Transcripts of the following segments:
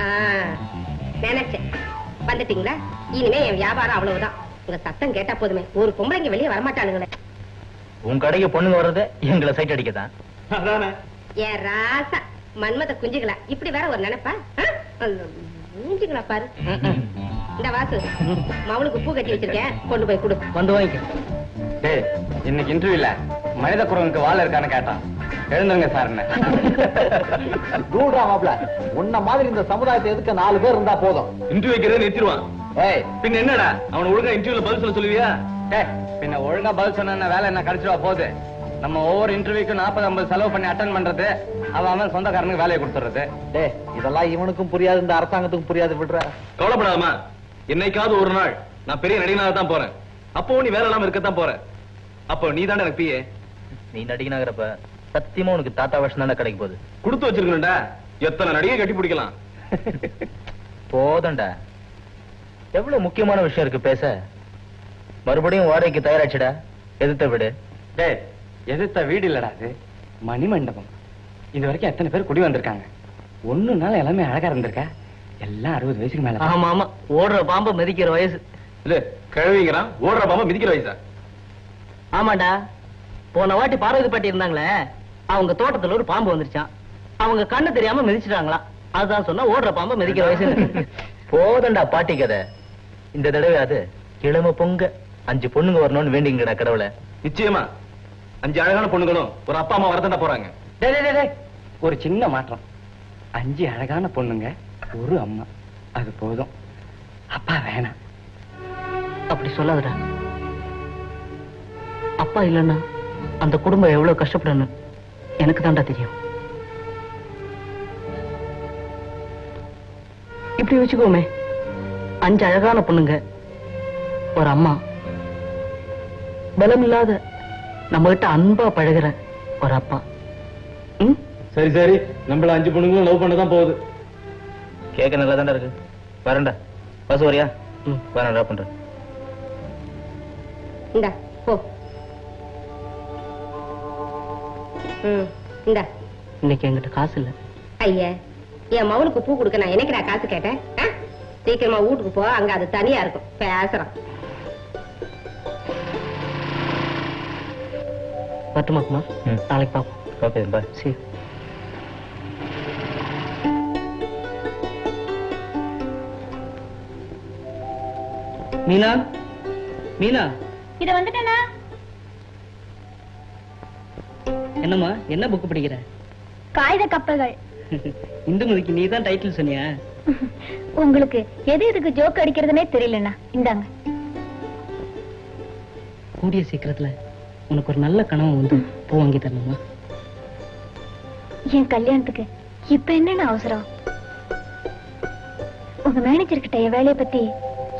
ஆ, நினைச்சேன். வந்துட்டீங்களா? இனிமே என் வியாபாரம் அவ்வளவுதான். உங்க சத்தம் கேட்டா போதுமே. ஒரு பொம்பளைங்க வெளியே வரமாட்டானுங்களே உன் கடைக்கு பொண்ணுங்க வர்றது எங்களை சைட் அடிக்கதான் ஏன் ராசா மன்மத குஞ்சுகளா? இப்படி வேற ஒரு நினைப்பா? மூஞ்சிங்களா பாரு. இந்த வாசு மவளுக்கு பூ கட்டி வச்சிருக்கேன். கொண்டு போய் கொடு. வந்து வாங்கிக்க. இன்னைக்கு இன்டர்வியூல மனித குரங்குக்கு வாழ இருக்கான்னு கேட்டான். எழுந்துருங்க சார் தூடுறா மாப்ள உன்ன மாதிரி இந்த சமுதாயத்தை எதுக்க நாலு பேர் இருந்தா போதும்? இன்டர்வியூ வைக்கிறத நிறுத்திடுவான். ஏய். பின்ன என்னடா? அவன ஒழுங்கா இன்டர்வியூல பதில் சொல்ல சொல்லுவியா? டேய் பின்ன ஒழுங்கா பதில் சொன்ன வேலை என்ன கிடைச்சிருவா போகுது? நம்ம ஒவ்வொரு இன்டர்வியூக்கும் நாற்பது ஐம்பது செலவு பண்ணி அட்டன் பண்றது அவன் அவன் சொந்தக்காரனுக்கு வேலையை கொடுத்துறது. டேய் இதெல்லாம் இவனுக்கும் புரியாது இந்த அரசாங்கத்துக்கும் புரியாது விடுற. கவலைப்படாதமா என்னைக்காவது ஒரு நாள் நான் பெரிய நடிகனாக தான் போறேன். அப்போ நீ வேலை இல்லாம இருக்கத்தான் போற. அப்போ நீ தானே எனக்கு பிஏ நீ நடிகனாகிறப்ப சத்தியமா உனக்கு தாத்தா வருஷம் தானே கிடைக்க போகுது? கொடுத்து வச்சிருக்கணும்டா. எத்தனை நடிகை கட்டி பிடிக்கலாம். போதண்டா எவ்வளவு முக்கியமான விஷயம் இருக்கு பேச? மறுபடியும் வாடகைக்கு தயாராச்சுடா. எதிர்த்த விடு. டேய் எதிர்த்த வீடு இல்லடா அது. மணிமண்டபம். இது வரைக்கும் எத்தனை பேர் குடி வந்திருக்காங்க? ஒண்ணு நாள் எல்லாமே அழகா இருந்திருக்கா? எல்லாம் அறுபது வயசுக்கு மேல ஆமா ஆமா ஓடுற பாம்பை மிதிக்கிற வயசு. இல்ல கிழவிங்கிறான் ஓடுற பாம்பா மிதிக்கிற வயசா? ஆமாண்டா போன வாட்டி பார்வதி பாட்டி இருந்தாங்களே அவங்க தோட்டத்துல ஒரு பாம்பு வந்துருச்சான் அவங்க கண்ணு தெரியாம மிதிச்சிட்டாங்களாம் அதுதான் சொன்னா ஓடுற பாம்பை மிதிக்கிற வயசு போதண்டா பாட்டி கதை. இந்த தடவை அது இளம பொங்க. அஞ்சு பொண்ணுங்க வரணும்னு வேண்டிங்கடா கடவுளை. நிச்சயமா. அஞ்சு அழகான பொண்ணுங்களும் ஒரு அப்பா அம்மா வரதாண்டா போறாங்க. டேய் டேய், டேய் டேய். ஒரு சின்ன மாற்றம். அஞ்சு அழகான பொண்ணுங்க ஒரு அம்மா. அது போதும். அப்பா வேணாம். அப்படி சொல்லாதடா. அப்பா இல்லைன்னா அந்த குடும்பம் எவ்வளவு கஷ்டப்படணும்? எனக்கு தான்டா தெரியும். இப்படி வச்சுக்கோமே. அஞ்சு அழகான பொண்ணுங்க. ஒரு அம்மா. பலம் இல்லாத நம்ம கிட்ட அன்பா பழகுற ஒரு அப்பா. ம்? சரி சரி. நம்மள அஞ்சு பொண்ணுங்களும் லவ் பண்ண தான் போகுது. கேட்க நல்லா தாண்டா இருக்கு. வரேன்டா. பஸ் வரியா? ட்ராப் பண்றேன். இந்தா போ. இந்தா. இன்னைக்கு என்கிட்ட காசு இல்லை. ஐயா என் மவனுக்கு பூ கொடுக்க நான் என்னைக்கு நான் காசு கேட்டேன்? சீக்கிரமா வீட்டுக்கு போ அங்க அது தனியா இருக்கும். பேசுறான். வரட்டுமா குமார் ம். நாளைக்கு பார்ப்போம் ஓகே பாய் சரி மீனா? மீனா? இத வந்துட்டேனா? என்னம்மா என்ன புக் படிக்கிற? காகித கப்பல்கள். இந்துமதிக்கு நீ தான் டைட்டில் சொன்னியா? உங்களுக்கு எது எதுக்கு ஜோக் அடிக்கிறதுனே தெரியலண்ணா. இந்தாங்க. கூடிய சீக்கிரத்துல உனக்கு ஒரு நல்ல கனவு வந்து பூ வாங்கி தரணுமா? என் கல்யாணத்துக்கு இப்ப என்னென்ன அவசரம்? உங்க மேனேஜர் கிட்ட என் வேலைய பத்தி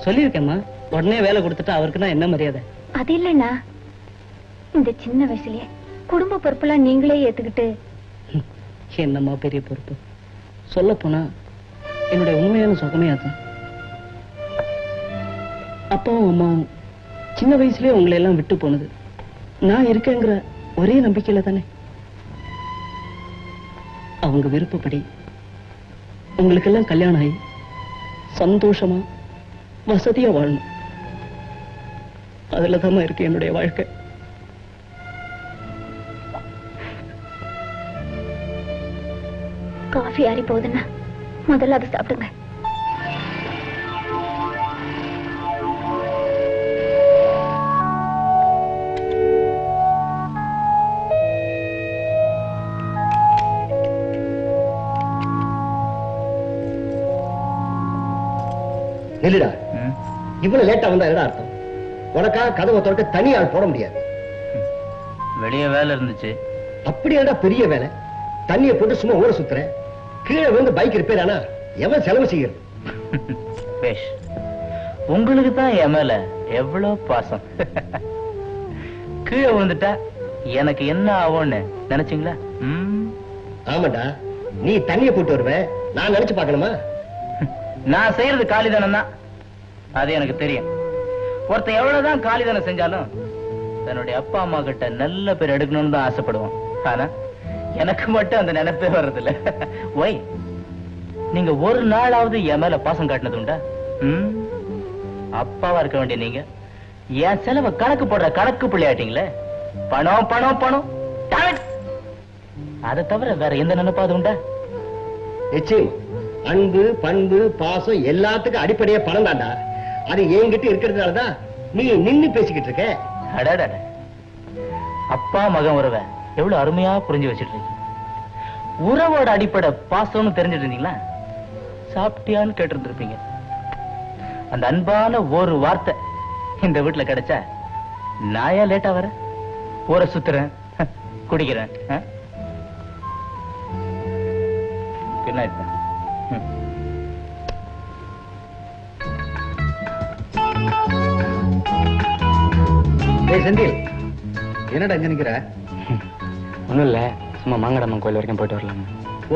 சொல்லியிருக்கேம்மா. உடனே வேலை கொடுத்துட்டா அவருக்கு தான் என்ன மரியாதை? அது இல்லைண்ணா. இந்த சின்ன வயசுலயே குடும்ப பொறுப்பெல்லாம் நீங்களே ஏத்துக்கிட்டு. என்னம்மா பெரிய பொறுப்பு. சொல்ல போனா என்னுடைய உண்மையான சுகமே அதுதான். அப்பாவும் அம்மாவும் சின்ன வயசுலயே உங்களை எல்லாம் விட்டு போனது. நான் இருக்கேங்கிற ஒரே நம்பிக்கையில தானே. அவங்க விருப்பப்படி உங்களுக்கெல்லாம் கல்யாணம் ஆகி சந்தோஷமா வசதியா வாழணும். அதுலதாம்மா இருக்கு என்னுடைய வாழ்க்கை. காஃபி ஆறி போகுதுண்ணா முதல்ல அதை சாப்பிடுங்க. நில்லுடா. இவ்வளவு லேட்டா வந்தா என்ன அர்த்தம்? உனக்காக கதவை திறக்க தனி ஆள் போட முடியாது. வெளியே வேலை இருந்துச்சு. அப்படியாடா பெரிய வேலை? தண்ணியை போட்டு சும்மா ஊற சுத்துறேன் கீழே வந்து பைக் ரிப்பேர் ஆனா எவன் செலவு செய்யறது? பேஷ் உங்களுக்கு தான் என் மேல எவ்வளவு பாசம். கீழே விழுந்துட்டா எனக்கு என்ன ஆகும்னு நினைச்சீங்களா? ஆமாடா நீ தண்ணியை போட்டு வருவ நான் நினைச்சு பார்க்கணுமா? நான் செய்யறது காலிதானம் தான். அது எனக்கு தெரியும். ஒருத்தன் எவ்வளவுதான் காலிதானம் செஞ்சாலும் தன்னுடைய அப்பா அம்மா கிட்ட நல்ல பேர் எடுக்கணும்னு தான் ஆசைப்படுவான். ஆனா எனக்கு மட்டும் அந்த நினைப்பே வர்றதில்ல. ஒய் நீங்க ஒரு நாளாவது என் மேல பாசம் காட்டினது உண்டா? அப்பாவா இருக்க வேண்டிய நீங்க? என் செலவை கணக்கு போடுற கணக்கு பிள்ளையாட்டீங்களே பணம் பணம் பணம்! அதை தவிர வேற எந்த நினைப்பாது உண்டா? நிச்சயம். அன்பு பண்பு பாசம் எல்லாத்துக்கும் அடிப்படையே பணம் தாண்டா அது என்கிட்ட இருக்கிறதுனாலதான் நீ நின்னு பேசிக்கிட்டு இருக்க. அடடட. அப்பா மகன் உறவை. எவ்வளவு அருமையா புரிஞ்சு வச்சிட்டு இருக்கீங்க உறவோட அடிப்படை பாசம்னு தெரிஞ்சிட்டு இருந்தீங்களா சாப்பிட்டியான்னு கேட்டிருந்திருப்பீங்க. அந்த அன்பான ஒரு வார்த்தை இந்த வீட்டுல கிடைச்சா நான் ஏன் லேட்டா வர ஊரை சுத்துறேன் குடிக்கிறேன் குட் நைட் செந்தில் என்னடா இங்க நிக்கிற? ஒண்ணும் இல்ல சும்மா மாங்கடம்மன் கோயில் வரைக்கும் போயிட்டு வரலாம்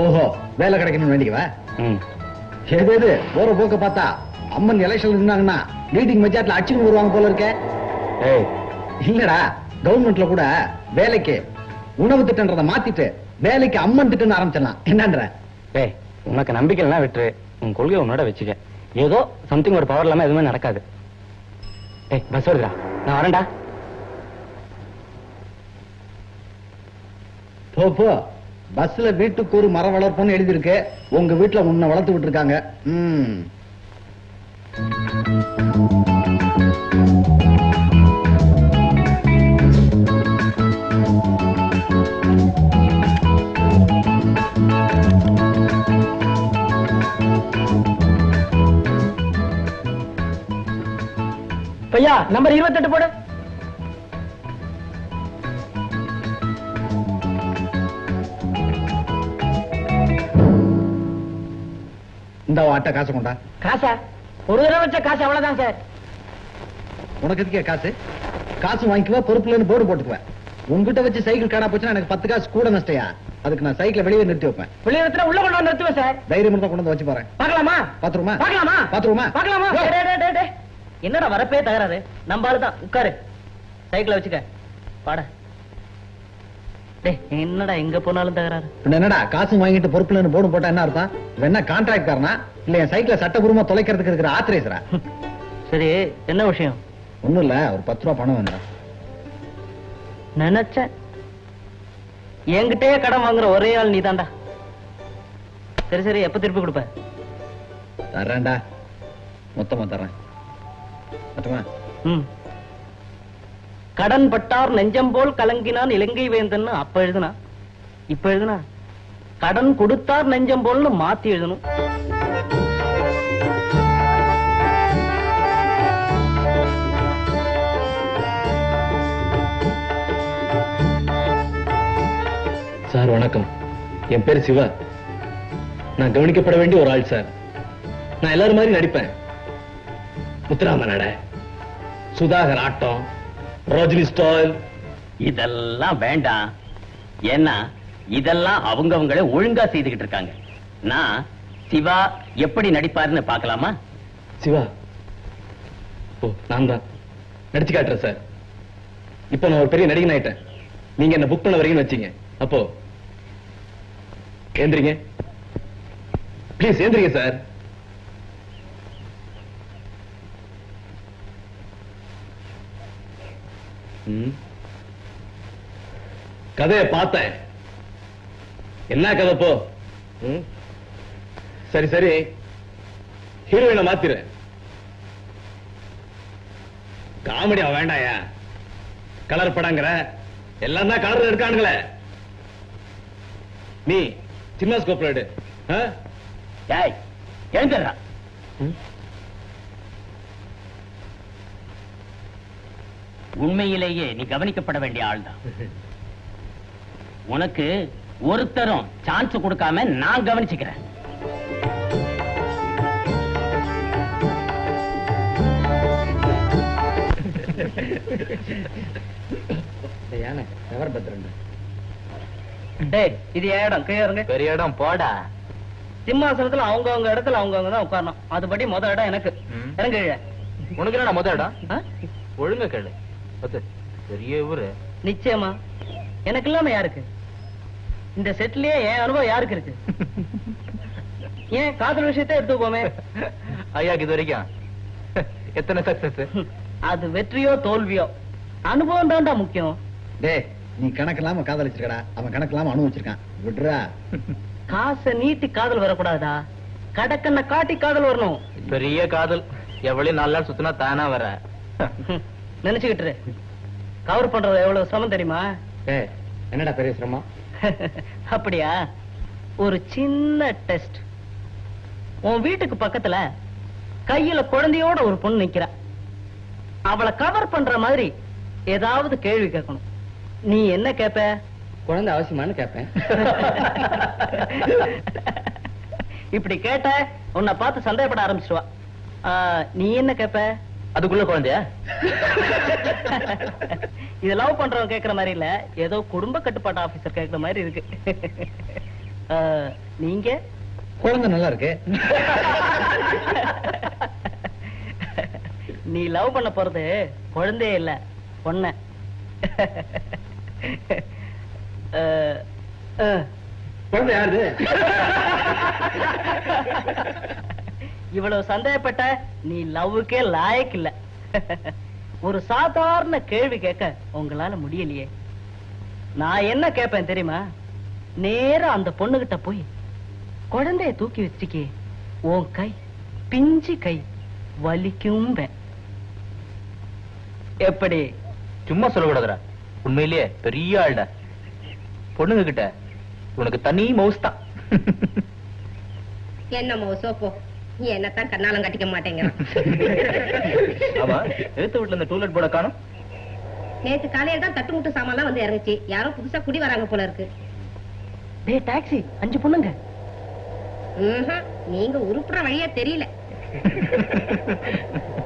ஓஹோ வேலை கிடைக்கணும்னு வேண்டிக்கவா? ம். ஏது ஏது போற போக்க பார்த்தா அம்மன் எலெக்ஷன் இருந்தாங்கன்னா மீட்டிங் மெஜார்ட்ல அச்சுன்னு வருவாங்க போல இருக்க. ஏய். இல்லடா கவர்மெண்ட்ல கூட வேலைக்கு உணவு திட்டன்றத மாத்திட்டு வேலைக்கு அம்மன் திட்டம்னு ஆரம்பிச்சிடலாம். என்னன்ற? ஏய் உனக்கு நம்பிக்கை இல்லைன்னா விட்டுரு. உன் கொள்கை உன்னோட வச்சுக்க. ஏதோ சம்திங் ஒரு பவர் இல்லாம எதுவுமே நடக்காது. ஏய் பஸ் வருதா நான் வரேன்டா. போ போ. பஸ்ல வீட்டுக்கு ஒரு மரம் வளர்ப்புன்னு எழுதியிருக்கு. உங்க வீட்டுல உன்னை வளர்த்து விட்டுருக்காங்க. ம். பையா நம்பர் இருபத்தெட்டு போடு. இந்த அட்டை காசு கொண்டா. காசா? ஒரு தடவை வச்ச காசு அவ்வளவுதான் சார். உனக்கு எதுக்கே காசு? காசு வாங்கிக்குவா பொறுப்புலன்னு போர்டு போட்டுக்குவேன் உங்ககிட்ட வச்சு சைக்கிள் காணா போச்சுன்னா எனக்கு பத்து காசு கூட நஷ்டையா? அதுக்கு நான் சைக்கிளை வெளியே நிறுத்தி வைப்பேன். வெளியிடத்துல உள்ள கொண்டு வந்து நிறுத்துவேன் சார். தைரியம் இருந்தா கொண்டு வந்து வச்சு போறேன். பார்க்கலாமா? பாத்துருமா பார்க்கலாமா? பாத்துருமா பார்க்கலாமா. என்னடா வரப்பே தகராறு? நம்ம ஆளுதான். உட்காரு. சைக்கிள வச்சுக்க. பாட. என்னடா எங்க போனாலும் தகராறு? என்னடா காசு வாங்கிட்டு பொறுப்புலன்னு போர்டு போட்டா என்ன அர்த்தம்? என்ன கான்ட்ராக்ட் காரனா இல்ல என் சைக்கிளை சட்டபூர்வமா தொலைக்கிறதுக்கு இருக்கிற ஆத்திரேசரா சரி என்ன விஷயம்? ஒண்ணும் இல்ல ஒரு பத்து ரூபா பணம் வேண்டாம் நினைச்சேன். என்கிட்டயே கடன் வாங்குற ஒரே ஆள் நீதான்டா. சரி சரி எப்ப திருப்பி கொடுப்ப? தர்றேன்டா. மொத்தமா தர்றேன். மொத்தமா? ம். கடன் பட்டார் நெஞ்சம் போல் கலங்கினான் இலங்கை வேந்தன் அப்ப எழுதுனா? இப்ப எழுதுனா? கடன் கொடுத்தார் நெஞ்சம் போல்னு மாத்தி எழுதணும். சார் வணக்கம். என் பேர் சிவா. நான் கவனிக்கப்பட வேண்டிய ஒரு ஆள் சார். நான் எல்லாரும் மாதிரி நடிப்பேன். முத்துராம நட சுதாகர் ஆட்டம் ரோஜினி ஸ்டால். இதெல்லாம் வேண்டாம். ஏன்னா இதெல்லாம் அவங்கவங்களே ஒழுங்கா செய்துகிட்டு இருக்காங்க. நான் சிவா எப்படி நடிப்பாருன்னு பார்க்கலாமா? சிவா. ஓ நான் தான். நடிச்சு காட்டுறேன் சார். இப்போ நான் ஒரு பெரிய நடிகன் ஆயிட்டேன். நீங்க என்ன புக் பண்ண வரீங்கன்னு வச்சீங்க. அப்போ ஏந்திரிங்க. Please ஏந்திரிங்க sir. கதையை பார்த்தேன். என்ன கதை போ? சரி சரி. ஹீரோயினை மாத்திரு. காமெடியா வேண்டாயா? கலர் படங்கிற? எல்லாம் தான் கலர் எடுக்கானுங்களே நீ சின்ன ஸ்கோப்ல எடு ஆ? டேய் உண்மையிலேயே நீ கவனிக்கப்பட வேண்டிய ஆள்தான். உனக்கு ஒருத்தரும் சான்ஸ் கொடுக்காம நான் கவனிச்சுக்கிறேன். இது இடம். கீழே இருங்க பெரிய இடம் போடா. சிம்மாசனத்துல அவங்கவங்க இடத்துல அவங்கவங்க தான் உட்காரணும். அதுபடி முத இடம் எனக்கு. இறங்கு. உனக்கு என்ன முத இடம்? ஒழுங்க கேளு. பெரிய ஊரு. நிச்சயமா. எனக்கு இல்லாம யாருக்கு? இந்த செட்லயே என் அனுபவம் யாருக்கு இருக்கு? ஏன் காதல் விஷயத்தை எடுத்துக்கோமே ஐயாக்கு இது வரைக்கும். எத்தனை சக்சஸ் அது வெற்றியோ தோல்வியோ? அனுபவம் தான்டா முக்கியம். டேய் நீ கணக்கு இல்லாம காதலிச்சிருக்கடா. அவன் கணக்கு இல்லாம அனுபவிச்சிருக்கான் விடுறா. காசை நீட்டி காதல் வரக்கூடாதா கடக்கண்ண காட்டி காதல் வரணும். பெரிய காதல். எவ்வளவு நாலு நாள் சுத்தினா தானா வர. நினைச்சுக்கிட்டு. கவர் பண்றது எவ்வளவு சிரமம் தெரியுமா? என்னடா பெரிய சிரமம்? அப்படியா? ஒரு சின்ன டெஸ்ட். உன் வீட்டுக்கு பக்கத்துல கையில குழந்தையோட ஒரு பொண்ணு நிக்கிறா. அவளை கவர் பண்ற மாதிரி ஏதாவது கேள்வி கேட்கணும். நீ என்ன கேப்ப? குழந்தை அவசியமானு கேட்பேன் இப்படி கேட்ட உன்னை பார்த்து சந்தேகப்பட ஆரம்பிச்சிடுவா ஆ, நீ என்ன கேப்ப? அதுக்குள்ள குழந்தையா? இது லவ் பண்றவன் கேக்குற மாதிரி இல்ல. ஏதோ குடும்ப கட்டுப்பாட்டு ஆபீசர் கேக்குற மாதிரி இருக்கு. நீங்க? குழந்தை நல்லா இருக்கு. நீ லவ் பண்ண போறது குழந்தையே இல்ல பொண்ண. குழந்தை யாருது? இவ்வளவு சந்தேகப்பட்ட நீ லவ்வுக்கே லாயக் இல்ல ஒரு சாதாரண கேள்வி கேட்க உங்களால முடியலையே. நான் என்ன கேட்பேன் தெரியுமா? நேரா அந்த பொண்ணுகிட்ட போய் குழந்தைய தூக்கி வச்சுக்கே உன் கை பிஞ்சு கை வலிக்கும் எப்படி? சும்மா சொல்லக்கூடாதுடா உண்மையிலேயே பெரிய ஆள்டா. பொண்ணுங்க கிட்ட உனக்கு தனி மவுஸ் தான். என்னமோ சோப்போ நீ என்னத்தான் கண்ணாலம் கட்டிக்க மாட்டேங்கிறான் ஆமா எழுத்து வீட்டுல இந்த டூலெட் போர்ட காணும். நேத்து காலையில தான் தட்டு முட்டு சாமான்லாம் வந்து இறங்குச்சு. யாரோ புதுசா குடி வராங்க போல இருக்கு. டேய் டாக்ஸி அஞ்சு பொண்ணுங்க. நீங்க உருப்புற வழியே தெரியல.